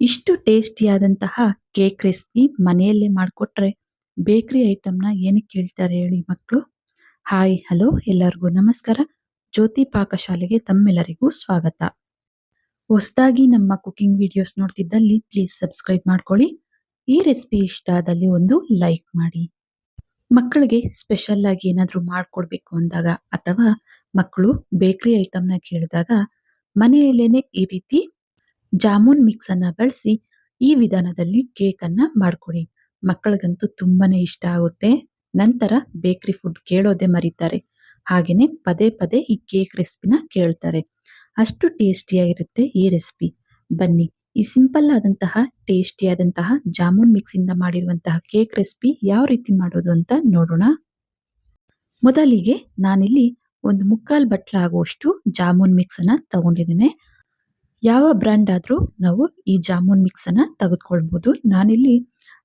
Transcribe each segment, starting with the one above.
ಇಷ್ಟು ಟೇಸ್ಟಿಯಾದಂತಹ cake recipe ಮನೆಯಲ್ಲೇ ಮಾಡಿಕೊಟ್ರೆ ಬೇಕರಿ ಐಟಮ್ನ ಏನಕ್ಕೆ ಕೇಳ್ತಾರೆ ಹೇಳಿ ಮಕ್ಕಳು? ಹಾಯ್, ಹಲೋ, ಎಲ್ಲರಿಗೂ ನಮಸ್ಕಾರ. ಜ್ಯೋತಿ ಪಾಕಶಾಲೆಗೆ ತಮ್ಮೆಲ್ಲರಿಗೂ ಸ್ವಾಗತ. ಹೊಸದಾಗಿ ನಮ್ಮ ಕುಕಿಂಗ್ ವಿಡಿಯೋಸ್ ನೋಡ್ತಿದ್ದಲ್ಲಿ ಪ್ಲೀಸ್ ಸಬ್ಸ್ಕ್ರೈಬ್ ಮಾಡ್ಕೊಳ್ಳಿ. ಈ ರೆಸಿಪಿ ಇಷ್ಟ ಆದಲ್ಲಿ ಒಂದು ಲೈಕ್ ಮಾಡಿ. ಮಕ್ಕಳಿಗೆ ಸ್ಪೆಷಲ್ ಆಗಿ ಏನಾದರೂ ಮಾಡಿಕೊಡ್ಬೇಕು ಅಂದಾಗ ಅಥವಾ ಮಕ್ಕಳು ಬೇಕರಿ ಐಟಮ್ನ ಕೇಳಿದಾಗ ಮನೆಯಲ್ಲೇನೆ ಈ ರೀತಿ ಜಾಮೂನ್ ಮಿಕ್ಸ್ ಅನ್ನ ಬಳಸಿ ಈ ವಿಧಾನದಲ್ಲಿ ಕೇಕ್ ಅನ್ನ ಮಾಡ್ಕೊಡಿ. ಮಕ್ಕಳಿಗಂತೂ ತುಂಬಾನೇ ಇಷ್ಟ ಆಗುತ್ತೆ. ನಂತರ ಬೇಕರಿ ಫುಡ್ ಕೇಳೋದೆ ಮರೀತಾರೆ. ಹಾಗೇನೆ ಪದೇ ಪದೇ ಈ ಕೇಕ್ ರೆಸಿಪಿನ ಕೇಳ್ತಾರೆ. ಅಷ್ಟು ಟೇಸ್ಟಿಯಾಗಿರುತ್ತೆ ಈ ರೆಸಿಪಿ. ಬನ್ನಿ, ಈ ಸಿಂಪಲ್ ಆದಂತಹ ಟೇಸ್ಟಿಯಾದಂತಹ ಜಾಮೂನ್ ಮಿಕ್ಸ್ ಇಂದ ಮಾಡಿರುವಂತಹ ಕೇಕ್ ರೆಸಿಪಿ ಯಾವ ರೀತಿ ಮಾಡೋದು ಅಂತ ನೋಡೋಣ. ಮೊದಲಿಗೆ ನಾನಿಲ್ಲಿ ಒಂದು ಮುಕ್ಕಾಲು ಬಟ್ಲ ಆಗುವಷ್ಟು ಜಾಮೂನ್ ಮಿಕ್ಸ್ ಅನ್ನ ತಗೊಂಡಿದ್ದೇನೆ. ಯಾವ ಬ್ರ್ಯಾಂಡ್ ಆದರೂ ನಾವು ಈ ಜಾಮೂನ್ ಮಿಕ್ಸನ್ನು ತೆಗೆದುಕೊಳ್ಬೋದು. ನಾನಿಲ್ಲಿ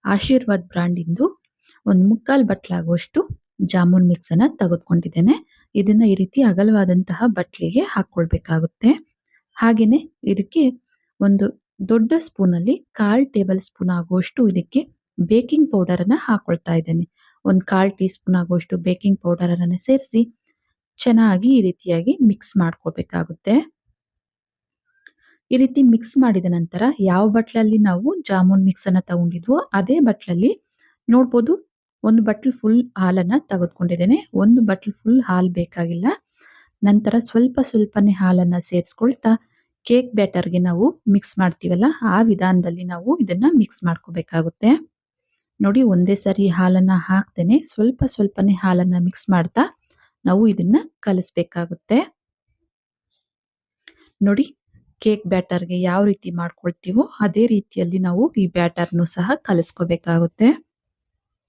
ಆಶೀರ್ವಾದ್ ಬ್ರ್ಯಾಂಡಿಂದು ಒಂದು ಮುಕ್ಕಾಲು ಬಟ್ಲಾಗುವಷ್ಟು ಜಾಮೂನ್ ಮಿಕ್ಸನ್ನು ತೆಗೆದುಕೊಂಡಿದ್ದೇನೆ. ಇದನ್ನ ಈ ರೀತಿ ಅಗಲವಾದಂತಹ ಬಟ್ಲಿಗೆ ಹಾಕ್ಕೊಳ್ಬೇಕಾಗುತ್ತೆ ಹಾಗೆಯೇ ಇದಕ್ಕೆ ಒಂದು ದೊಡ್ಡ ಸ್ಪೂನಲ್ಲಿ ಕಾಲ್ ಟೇಬಲ್ ಸ್ಪೂನ್ ಆಗುವಷ್ಟು ಇದಕ್ಕೆ ಬೇಕಿಂಗ್ ಪೌಡರನ್ನು ಹಾಕ್ಕೊಳ್ತಾ ಇದ್ದೇನೆ. ಒಂದು ಕಾಲ್ ಟೀ ಸ್ಪೂನ್ ಆಗುವಷ್ಟು ಬೇಕಿಂಗ್ ಪೌಡರನ್ನು ಸೇರಿಸಿ ಚೆನ್ನಾಗಿ ಈ ರೀತಿಯಾಗಿ ಮಿಕ್ಸ್ ಮಾಡ್ಕೋಬೇಕಾಗುತ್ತೆ ಈ ರೀತಿ ಮಿಕ್ಸ್ ಮಾಡಿದ ನಂತರ ಯಾವ ಬಟ್ಲಲ್ಲಿ ನಾವು ಜಾಮೂನ್ ಮಿಕ್ಸ್ ಅನ್ನ ತಗೊಂಡಿದ್ವೋ ಅದೇ ಬಟ್ಲಲ್ಲಿ ನೋಡ್ಬೋದು ಒಂದು ಬಟ್ಲ್ ಫುಲ್ ಹಾಲನ್ನ ತೆಗೆದುಕೊಂಡಿದ್ದೇನೆ. ಒಂದು ಬಟ್ಲ್ ಫುಲ್ ಹಾಲ್ ಬೇಕಾಗಿಲ್ಲ. ನಂತರ ಸ್ವಲ್ಪ ಸ್ವಲ್ಪನೇ ಹಾಲನ್ನ ಸೇರಿಸ್ಕೊಳ್ತಾ ಕೇಕ್ ಬ್ಯಾಟರ್ಗೆ ನಾವು ಮಿಕ್ಸ್ ಮಾಡ್ತೀವಲ್ಲ, ಆ ವಿಧಾನದಲ್ಲಿ ನಾವು ಇದನ್ನ ಮಿಕ್ಸ್ ಮಾಡ್ಕೋಬೇಕಾಗುತ್ತೆ. ನೋಡಿ, ಒಂದೇ ಸರಿ ಹಾಲನ್ನ ಹಾಕ್ತೇನೆ ಸ್ವಲ್ಪ ಸ್ವಲ್ಪನೇ ಹಾಲನ್ನ ಮಿಕ್ಸ್ ಮಾಡ್ತಾ ನಾವು ಇದನ್ನ ಕಲಿಸ್ಬೇಕಾಗುತ್ತೆ. ನೋಡಿ ಕೇಕ್ ಬ್ಯಾಟರ್ಗೆ ಯಾವ ರೀತಿ ಮಾಡ್ಕೊಳ್ತೀವೋ ಅದೇ ರೀತಿಯಲ್ಲಿ ನಾವು ಈ ಬ್ಯಾಟರ್ನು ಸಹ ಕಲಿಸ್ಕೋಬೇಕಾಗುತ್ತೆ.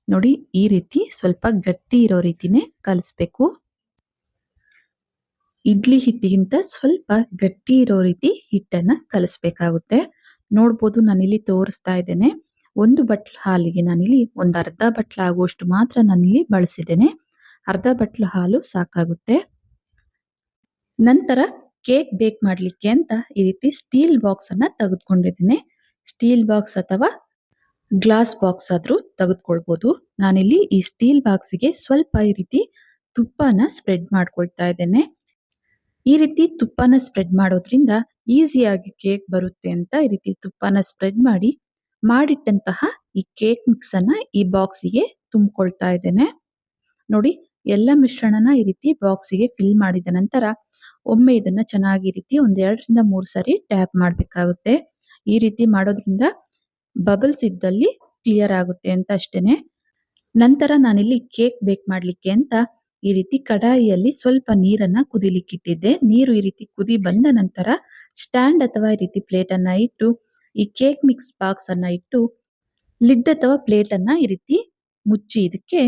ನೋಡಿ, ಈ ರೀತಿ ಸ್ವಲ್ಪ ಗಟ್ಟಿ ಇರೋ ರೀತಿನೇ ಕಲಿಸ್ಬೇಕು. ಇಡ್ಲಿ ಹಿಟ್ಟಿಗಿಂತ ಸ್ವಲ್ಪ ಗಟ್ಟಿ ಇರೋ ರೀತಿ ಹಿಟ್ಟನ್ನ ಕಲಿಸ್ಬೇಕಾಗುತ್ತೆ. ನೋಡ್ಬೋದು ನಾನಿಲ್ಲಿ ತೋರಿಸ್ತಾ ಇದ್ದೇನೆ. ಒಂದು ಬಟ್ಲು ಹಾಲಿಗೆ ನಾನಿಲ್ಲಿ ಒಂದು ಅರ್ಧ ಬಟ್ಲು ಆಗುವಷ್ಟು ಮಾತ್ರ ನಾನಿಲ್ಲಿ ಬಳಸಿದ್ದೇನೆ. ಅರ್ಧ ಬಟ್ಲು ಹಾಲು ಸಾಕಾಗುತ್ತೆ. ನಂತರ ಕೇಕ್ ಬೇಕ್ ಮಾಡ್ಲಿಕ್ಕೆ ಅಂತ ಈ ರೀತಿ ಸ್ಟೀಲ್ ಬಾಕ್ಸ್ ಅನ್ನ ತೆಗೆದುಕೊಂಡಿದ್ದೀನಿ. ಸ್ಟೀಲ್ ಬಾಕ್ಸ್ ಅಥವಾ ಗ್ಲಾಸ್ ಬಾಕ್ಸ್ ಆದ್ರೂ ತೆಗೆದುಕೊಳ್ಬಹುದು ನಾನಿಲ್ಲಿ ಈ ಸ್ಟೀಲ್ ಬಾಕ್ಸ್ಗೆ ಸ್ವಲ್ಪ ಈ ರೀತಿ ತುಪ್ಪನ ಸ್ಪ್ರೆಡ್ ಮಾಡ್ಕೊಳ್ತಾ ಇದ್ದೇನೆ. ಈ ರೀತಿ ತುಪ್ಪನ ಸ್ಪ್ರೆಡ್ ಮಾಡೋದ್ರಿಂದ ಈಸಿಯಾಗಿ ಕೇಕ್ ಬರುತ್ತೆ ಅಂತ ಈ ರೀತಿ ತುಪ್ಪನ ಸ್ಪ್ರೆಡ್ ಮಾಡಿ, ಮಾಡಿಟ್ಟಂತಹ ಈ ಕೇಕ್ ಮಿಕ್ಸ್ ಅನ್ನ ಈ ಬಾಕ್ಸಿಗೆ ತುಂಬಿಕೊಳ್ತಾ ಇದ್ದೇನೆ. ನೋಡಿ, ಎಲ್ಲ ಮಿಶ್ರಣನ ಈ ರೀತಿ ಬಾಕ್ಸಿಗೆ ಫಿಲ್ ಮಾಡಿದ ನಂತರ ಒಮ್ಮೆ ಇದನ್ನ ಚೆನ್ನಾಗಿ ರೀತಿ ಒಂದ್ ಎರಡರಿಂದ ಮೂರು ಸಾರಿ ಟ್ಯಾಪ್ ಮಾಡಬೇಕಾಗುತ್ತೆ. ಈ ರೀತಿ ಮಾಡೋದ್ರಿಂದ ಬಬಲ್ಸ್ ಇದ್ದಲ್ಲಿ ಕ್ಲಿಯರ್ ಆಗುತ್ತೆ ಅಂತ ಅಷ್ಟೇನೆ. ನಂತರ ನಾನಿಲ್ಲಿ ಕೇಕ್ ಬೇಕ್ ಮಾಡ್ಲಿಕ್ಕೆ ಅಂತ ಈ ರೀತಿ ಕಡಾಯಿಯಲ್ಲಿ ಸ್ವಲ್ಪ ನೀರನ್ನ ಕುದಿಲಿಕ್ಕಿಟ್ಟಿದ್ದೆ. ನೀರು ಈ ರೀತಿ ಕುದಿ ಬಂದ ನಂತರ ಸ್ಟ್ಯಾಂಡ್ ಅಥವಾ ಈ ರೀತಿ ಪ್ಲೇಟ್ ಅನ್ನ ಇಟ್ಟು, ಈ ಕೇಕ್ ಮಿಕ್ಸ್ ಬಾಕ್ಸ್ ಅನ್ನ ಇಟ್ಟು, ಲಿಡ್ ಅಥವಾ ಪ್ಲೇಟ್ ಅನ್ನ ಈ ರೀತಿ ಮುಚ್ಚಿ, ಇದಕ್ಕೆ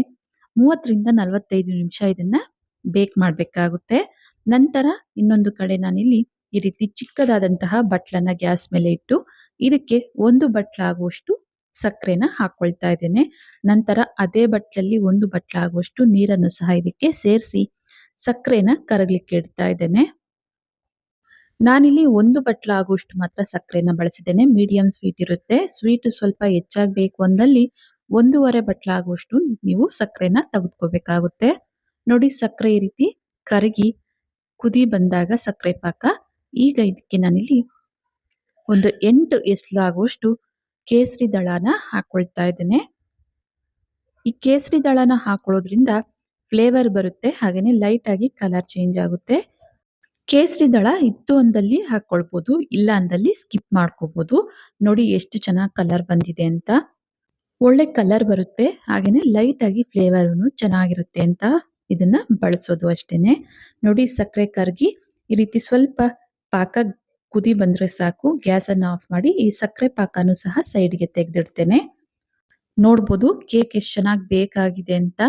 ಮೂವತ್ತರಿಂದ ನಲವತ್ತೈದು ನಿಮಿಷ ಇದನ್ನ ಬೇಕ್ ಮಾಡಬೇಕಾಗುತ್ತೆ. ನಂತರ ಇನ್ನೊಂದು ಕಡೆ ನಾನಿಲ್ಲಿ ಈ ರೀತಿ ಚಿಕ್ಕದಾದಂತಹ ಬಟ್ಲನ್ನ ಗ್ಯಾಸ್ ಮೇಲೆ ಇಟ್ಟು ಇದಕ್ಕೆ ಒಂದು ಬಟ್ಲಾಗುವಷ್ಟು ಸಕ್ಕರೆನ ಹಾಕೊಳ್ತಾ ಇದ್ದೇನೆ. ನಂತರ ಅದೇ ಬಟ್ಲಲ್ಲಿ ಒಂದು ಬಟ್ಲಾಗುವಷ್ಟು ನೀರನ್ನು ಸಹ ಇದಕ್ಕೆ ಸೇರಿಸಿ ಸಕ್ಕರೆನ ಕರಗಲಿಕ್ಕೆ ಇಡ್ತಾ ಇದ್ದೇನೆ. ನಾನಿಲ್ಲಿ ಒಂದು ಬಟ್ಲ ಆಗುವಷ್ಟು ಮಾತ್ರ ಸಕ್ಕರೆನ ಬಳಸಿದ್ದೇನೆ. ಮೀಡಿಯಂ ಸ್ವೀಟ್ ಇರುತ್ತೆ. ಸ್ವೀಟ್ ಸ್ವಲ್ಪ ಹೆಚ್ಚಾಗಬೇಕು ಅಂದಲ್ಲಿ ಒಂದೂವರೆ ಬಟ್ಲ ಆಗುವಷ್ಟು ನೀವು ಸಕ್ಕರೆನ ತೆಗೆದುಕೋಬೇಕಾಗುತ್ತೆ ನೋಡಿ ಸಕ್ಕರೆ ಈ ರೀತಿ ಕರಗಿ ಕುದಿ ಬಂದಾಗ ಸಕ್ಕರೆ ಪಾಕ. ಈಗ ಇದಕ್ಕೆ ನಾನಿಲ್ಲಿ ಒಂದು ಎಂಟು ಎಸ್ಲಾಗುವಷ್ಟು ಕೇಸರಿ ದಳನ ಹಾಕೊಳ್ತಾ ಇದ್ದೇನೆ. ಈ ಕೇಸರಿ ದಳನ ಹಾಕೊಳ್ಳೋದ್ರಿಂದ ಫ್ಲೇವರ್ ಬರುತ್ತೆ ಹಾಗೆಯೇ ಲೈಟಾಗಿ ಕಲರ್ ಚೇಂಜ್ ಆಗುತ್ತೆ. ಕೇಸರಿ ದಳ ಇತ್ತು ಅಂದಲ್ಲಿ ಹಾಕ್ಕೊಳ್ಬೋದು ಇಲ್ಲ ಅಂದಲ್ಲಿ ಸ್ಕಿಪ್ ಮಾಡ್ಕೋಬೋದು. ನೋಡಿ ಎಷ್ಟು ಚೆನ್ನಾಗಿ ಕಲರ್ ಬಂದಿದೆ ಅಂತ. ಒಳ್ಳೆ ಕಲರ್ ಬರುತ್ತೆ ಹಾಗೆಯೇ ಲೈಟಾಗಿ ಆಗಿ ಫ್ಲೇವರ್ ಚೆನ್ನಾಗಿರುತ್ತೆ ಅಂತ. ಇದನ್ನ ಬಳಸೋದು ಅಷ್ಟೇನೆ. ನೋಡಿ ಸಕ್ಕರೆ ಕರಗಿ ಈ ರೀತಿ ಸ್ವಲ್ಪ ಪಾಕ ಕುದಿ ಬಂದ್ರೆ ಸಾಕು. ಗ್ಯಾಸ್ ಅನ್ನ ಆಫ್ ಮಾಡಿ ಈ ಸಕ್ಕರೆ ಪಾಕನು ಸಹ ಸೈಡ್ಗೆ ತೆಗೆದಿಡ್ತೇನೆ. ನೋಡ್ಬೋದು ಕೇಕ್ ಎಷ್ಟು ಚೆನ್ನಾಗಿ ಬೇಕಾಗಿದೆ ಅಂತ.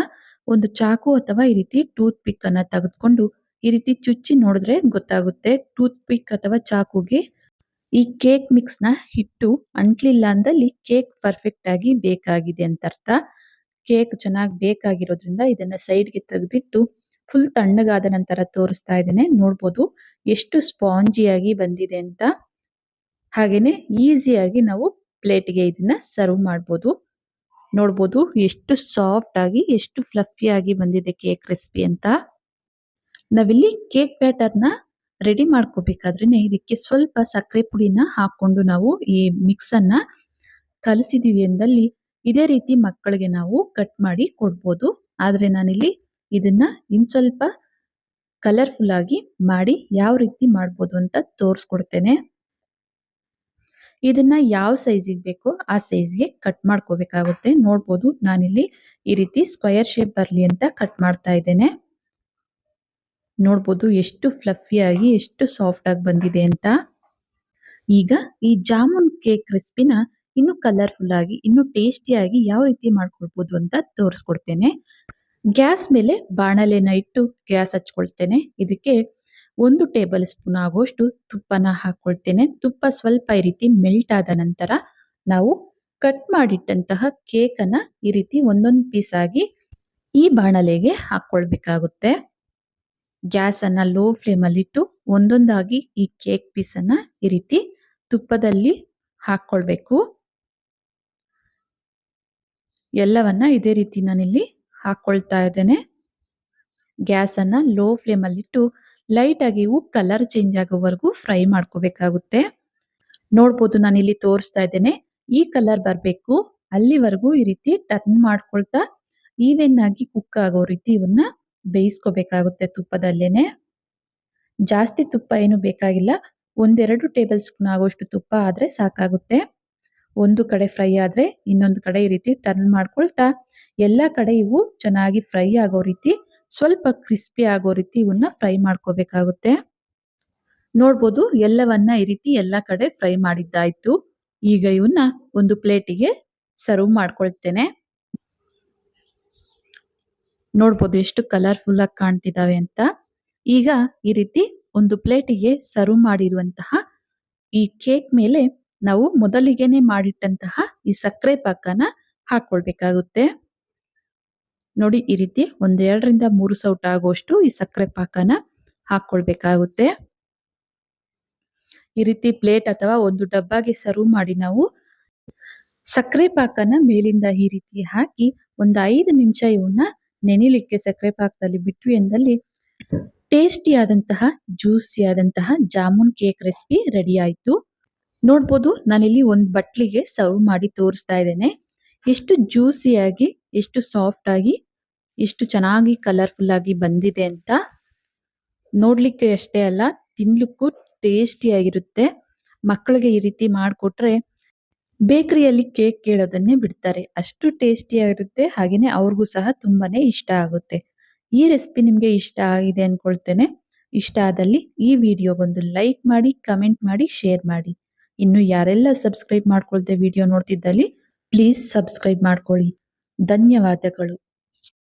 ಒಂದು ಚಾಕು ಅಥವಾ ಈ ರೀತಿ ಟೂತ್ ಪಿಕ್ ಅನ್ನ ತೆಗೆದುಕೊಂಡು ಈ ರೀತಿ ಚುಚ್ಚಿ ನೋಡಿದ್ರೆ ಗೊತ್ತಾಗುತ್ತೆ. ಟೂತ್ ಪಿಕ್ ಅಥವಾ ಚಾಕುಗೆ ಈ ಕೇಕ್ ಮಿಕ್ಸ್ನ ಹಿಟ್ಟು ಅಂಟ್ಲಿಲ್ಲ ಅಂದಲ್ಲಿ ಕೇಕ್ ಪರ್ಫೆಕ್ಟ್ ಆಗಿ ಬೇಕಾಗಿದೆ ಅಂತ ಅರ್ಥ. ಕೇಕ್ ಚೆನ್ನಾಗಿ ಬೇಕಾಗಿರೋದ್ರಿಂದ ಇದನ್ನ ಸೈಡ್ಗೆ ತೆಗೆದಿಟ್ಟು ಫುಲ್ ತಣ್ಣಗಾದ ನಂತರ ತೋರಿಸ್ತಾ ಇದ್ದೇನೆ ನೋಡ್ಬೋದು ಎಷ್ಟು ಸ್ಪಾಂಜಿಯಾಗಿ ಬಂದಿದೆ ಅಂತ ಹಾಗೇನೆ ಈಸಿಯಾಗಿ ನಾವು ಪ್ಲೇಟ್‌ಗೆ ಇದನ್ನ ಸರ್ವ್ ಮಾಡ್ಬೋದು. ನೋಡ್ಬೋದು ಎಷ್ಟು ಸಾಫ್ಟ್ ಆಗಿ, ಎಷ್ಟು ಫ್ಲಫಿ ಆಗಿ ಬಂದಿದೆ ಕೇಕ್ ರೆಸಿಪಿ ಅಂತ. ನಾವಿಲ್ಲಿ ಕೇಕ್ ಬ್ಯಾಟರ್‌ನ ರೆಡಿ ಮಾಡ್ಕೋಬೇಕಾದ್ರೇನೆ ಇದಕ್ಕೆ ಸ್ವಲ್ಪ ಸಕ್ಕರೆ ಪುಡಿನ ಹಾಕೊಂಡು ನಾವು ಈ ಮಿಕ್ಸ್ ಅನ್ನ ಕಲಸಿದೀವಿ ಎಂದಲ್ಲಿ ಇದೇ ರೀತಿ ಮಕ್ಕಳಿಗೆ ನಾವು ಕಟ್ ಮಾಡಿ ಕೊಡ್ಬೋದು. ಆದರೆ ನಾನಿಲ್ಲಿ ಇದನ್ನ ಇನ್ ಸ್ವಲ್ಪ ಕಲರ್‌ಫುಲ್ ಆಗಿ ಮಾಡಿ ಯಾವ ರೀತಿ ಮಾಡ್ಬೋದು ಅಂತ ತೋರಿಸ್ಕೊಡ್ತೇನೆ ಇದನ್ನ ಯಾವ ಸೈಜಿಗೆ ಬೇಕೋ ಆ ಸೈಜ್‌ಗೆ ಕಟ್ ಮಾಡ್ಕೋಬೇಕಾಗುತ್ತೆ. ನೋಡ್ಬೋದು ನಾನಿಲ್ಲಿ ಈ ರೀತಿ ಸ್ಕ್ವಯರ್ ಶೇಪ್ ಬರಲಿ ಅಂತ ಕಟ್ ಮಾಡ್ತಾ ಇದ್ದೇನೆ. ನೋಡ್ಬೋದು ಎಷ್ಟು ಫ್ಲಫಿ ಆಗಿ, ಎಷ್ಟು ಸಾಫ್ಟ್ ಆಗಿ ಬಂದಿದೆ ಅಂತ. ಈಗ ಈ ಜಾಮೂನ್ ಕೇಕ್ ರೆಸಿಪಿನ ಇನ್ನೂ ಕಲರ್‌ಫುಲ್ ಆಗಿ, ಇನ್ನು ಟೇಸ್ಟಿಯಾಗಿ ಯಾವ ರೀತಿ ಮಾಡ್ಕೊಳ್ಬೋದು ಅಂತ ತೋರಿಸ್ಕೊಡ್ತೇನೆ. ಗ್ಯಾಸ್ ಮೇಲೆ ಬಾಣಲೆನ ಇಟ್ಟು ಗ್ಯಾಸ್ ಹಚ್ಕೊಳ್ತೇನೆ. ಇದಕ್ಕೆ ಒಂದು ಟೇಬಲ್ ಸ್ಪೂನ್ ಆಗುವಷ್ಟು ತುಪ್ಪನ ಹಾಕ್ಕೊಳ್ತೇನೆ. ತುಪ್ಪ ಸ್ವಲ್ಪ ಈ ರೀತಿ ಮೆಲ್ಟ್ ಆದ ನಂತರ ನಾವು ಕಟ್ ಮಾಡಿಟ್ಟಂತಹ ಕೇಕನ್ನ ಈ ರೀತಿ ಒಂದೊಂದು ಪೀಸ್ ಆಗಿ ಈ ಬಾಣಲೆಗೆ ಹಾಕ್ಕೊಳ್ಬೇಕಾಗುತ್ತೆ. ಗ್ಯಾಸನ್ನ ಲೋ ಫ್ಲೇಮಲ್ಲಿಟ್ಟು ಒಂದೊಂದಾಗಿ ಈ ಕೇಕ್ ಪೀಸನ್ನ ಈ ರೀತಿ ತುಪ್ಪದಲ್ಲಿ ಹಾಕ್ಕೊಳ್ಬೇಕು. ಎಲ್ಲವನ್ನ ಇದೇ ರೀತಿ ನಾನಿಲ್ಲಿ ಹಾಕ್ಕೊಳ್ತಾ ಇದ್ದೇನೆ. ಗ್ಯಾಸನ್ನ ಲೋ ಫ್ಲೇಮಲ್ಲಿಟ್ಟು ಇಟ್ಟು ಲೈಟ್ ಆಗಿ ಇವು ಕಲರ್ ಚೇಂಜ್ ಆಗೋವರೆಗೂ ಫ್ರೈ ಮಾಡ್ಕೋಬೇಕಾಗುತ್ತೆ. ನೋಡ್ಬೋದು ನಾನಿಲ್ಲಿ ತೋರಿಸ್ತಾ ಇದ್ದೇನೆ. ಈ ಕಲರ್ ಬರಬೇಕು ಅಲ್ಲಿವರೆಗೂ ಈ ರೀತಿ ಟರ್ನ್ ಮಾಡ್ಕೊಳ್ತಾ ಈವೆನ್ ಆಗಿ ಕುಕ್ ಆಗೋ ರೀತಿ ಇವನ್ನ ಬೇಯಿಸ್ಕೋಬೇಕಾಗುತ್ತೆ ತುಪ್ಪದಲ್ಲೇನೆ. ಜಾಸ್ತಿ ತುಪ್ಪ ಏನು ಬೇಕಾಗಿಲ್ಲ. ಒಂದೆರಡು ಟೇಬಲ್ ಸ್ಪೂನ್ ಆಗೋಷ್ಟು ತುಪ್ಪ ಆದ್ರೆ ಸಾಕಾಗುತ್ತೆ. ಒಂದು ಕಡೆ ಫ್ರೈ ಆದ್ರೆ ಇನ್ನೊಂದು ಕಡೆ ಈ ರೀತಿ ಟರ್ನ್ ಮಾಡ್ಕೊಳ್ತಾ ಎಲ್ಲ ಕಡೆ ಇವು ಚೆನ್ನಾಗಿ ಫ್ರೈ ಆಗೋ ರೀತಿ, ಸ್ವಲ್ಪ ಕ್ರಿಸ್ಪಿ ಆಗೋ ರೀತಿ ಇವನ್ನ ಫ್ರೈ ಮಾಡ್ಕೋಬೇಕಾಗುತ್ತೆ. ನೋಡ್ಬೋದು ಎಲ್ಲವನ್ನ ಈ ರೀತಿ ಎಲ್ಲ ಕಡೆ ಫ್ರೈ ಮಾಡಿದ್ದಾಯ್ತು. ಈಗ ಇವನ್ನ ಒಂದು ಪ್ಲೇಟಿಗೆ ಸರ್ವ್ ಮಾಡ್ಕೊಳ್ತೇನೆ. ನೋಡ್ಬೋದು ಎಷ್ಟು ಕಲರ್‌ಫುಲ್ ಆಗಿ ಕಾಣ್ತಿದಾವೆ ಅಂತ. ಈಗ ಈ ರೀತಿ ಒಂದು ಪ್ಲೇಟಿಗೆ ಸರ್ವ್ ಮಾಡಿರುವಂತಹ ಈ ಕೇಕ್ ಮೇಲೆ ನಾವು ಮೊದಲಿಗೆನೆ ಮಾಡಿಟ್ಟಂತಹ ಈ ಸಕ್ಕರೆ ಪಾಕನ ಹಾಕೊಳ್ಬೇಕಾಗುತ್ತೆ ನೋಡಿ, ಈ ರೀತಿ ಒಂದ್ 2 ರಿಂದ 3 ಸೌಟ ಆಗುವಷ್ಟು ಈ ಸಕ್ಕರೆ ಪಾಕನ ಹಾಕ್ಕೊಳ್ಬೇಕಾಗುತ್ತೆ. ಈ ರೀತಿ ಪ್ಲೇಟ್ ಅಥವಾ ಒಂದು ಡಬ್ಬಾಗೆ ಸರ್ವ್ ಮಾಡಿ ನಾವು ಸಕ್ಕರೆ ಪಾಕನ ಮೇಲಿಂದ ಈ ರೀತಿ ಹಾಕಿ ಒಂದು ಐದು ನಿಮಿಷ ಇವನ್ನ ನೆನಿಲಿಕ್ಕೆ ಸಕ್ಕರೆ ಪಾಕದಲ್ಲಿ ಬಿಟ್ವಿ ಎಂದಲ್ಲಿ ಟೇಸ್ಟಿ ಆದಂತಹ ಜ್ಯೂಸಿ ಆದಂತಹ ಜಾಮೂನ್ ಕೇಕ್ ರೆಸಿಪಿ ರೆಡಿ ಆಯ್ತು. ನೋಡ್ಬೋದು ನಾನಿಲ್ಲಿ ಒಂದು ಬಟ್ಲಿಗೆ ಸರ್ವ್ ಮಾಡಿ ತೋರಿಸ್ತಾ ಇದ್ದೇನೆ. ಎಷ್ಟು ಜ್ಯೂಸಿ ಆಗಿ ಎಷ್ಟು ಸಾಫ್ಟ್ ಆಗಿ ಎಷ್ಟು ಚೆನ್ನಾಗಿ ಕಲರ್‌ಫುಲ್ ಆಗಿ ಬಂದಿದೆ ಅಂತ. ನೋಡ್ಲಿಕ್ಕೆ ಅಷ್ಟೇ ಅಲ್ಲ ತಿನ್ಲಿಕ್ಕೂ ಟೇಸ್ಟಿ ಆಗಿರುತ್ತೆ. ಮಕ್ಕಳಿಗೆ ಈ ರೀತಿ ಮಾಡಿಕೊಟ್ರೆ ಬೇಕರಿಯಲ್ಲಿ ಕೇಕ್ ಕೇಳೋದನ್ನೇ ಬಿಡ್ತಾರೆ. ಅಷ್ಟು ಟೇಸ್ಟಿ ಆಗಿರುತ್ತೆ. ಹಾಗೇನೆ ಅವ್ರಿಗೂ ಸಹ ತುಂಬಾನೇ ಇಷ್ಟ ಆಗುತ್ತೆ. ಈ ರೆಸಿಪಿ ನಿಮಗೆ ಇಷ್ಟ ಆಗಿದೆ ಅಂದ್ಕೊಳ್ತೇನೆ ಇಷ್ಟ ಆದಲ್ಲಿ ಈ ವಿಡಿಯೋಗೊಂದು ಲೈಕ್ ಮಾಡಿ, ಕಮೆಂಟ್ ಮಾಡಿ, ಶೇರ್ ಮಾಡಿ. ಇನ್ನು ಯಾರೆಲ್ಲ ಸಬ್ಸ್ಕ್ರೈಬ್ ಮಾಡ್ಕೊಳ್ದೆ ವಿಡಿಯೋ ನೋಡ್ತಿದ್ದಲ್ಲಿ ಪ್ಲೀಸ್ ಸಬ್ಸ್ಕ್ರೈಬ್ ಮಾಡ್ಕೊಳ್ಳಿ. ಧನ್ಯವಾದಗಳು.